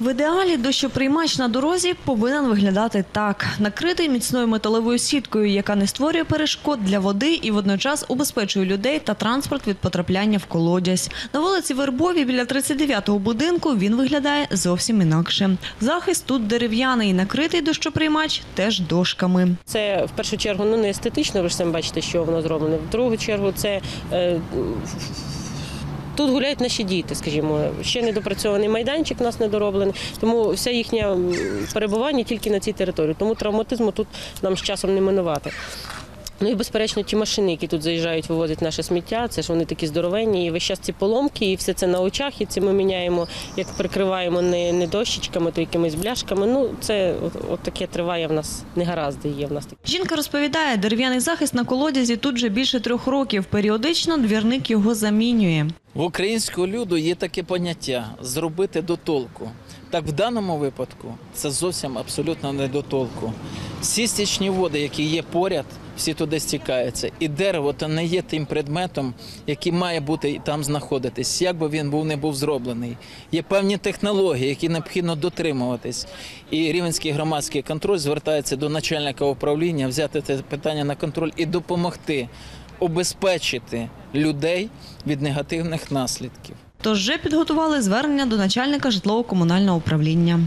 В ідеалі дощоприймач на дорозі повинен виглядати так: накритий міцною металевою сіткою, яка не створює перешкод для води і водночас убезпечує людей та транспорт від потрапляння в колодязь. На вулиці Вербовій біля 39-го будинку він виглядає зовсім інакше. Захист тут дерев'яний, накритий дощоприймач теж дошками. Це в першу чергу ну, не естетично, ви ж самі бачите, що воно зроблене. В другу чергу це. Е, Тут гуляють наші діти, скажімо, ще недопрацьований майданчик у нас недороблений, тому все їхнє перебування тільки на цій території. Тому травматизму тут нам з часом не минувати. Ну і безперечно, ті машини, які тут заїжджають, вивозять наше сміття, це ж вони такі здоровенні, і весь час ці поломки, і все це на очах, і це ми міняємо, як прикриваємо не, не дощечками, то якимись бляшками. Ну, це от, от таке триває в нас, негаразди є в нас. Жінка розповідає, дерев'яний захист на колодязі тут вже більше трьох років. Періодично двірник його замінює. В українського люду є таке поняття зробити до толку. Так в даному випадку це зовсім абсолютно не до толку. Всі стічні води, які є поряд, всі туди стікаються. І дерево то не є тим предметом, який має бути там знаходитись, як би він був не був зроблений. Є певні технології, які необхідно дотримуватись. І рівенський громадський контроль звертається до начальника управління взяти це питання на контроль і допомогти обезпечити людей від негативних наслідків. Тож вже підготували звернення до начальника житлово-комунального управління.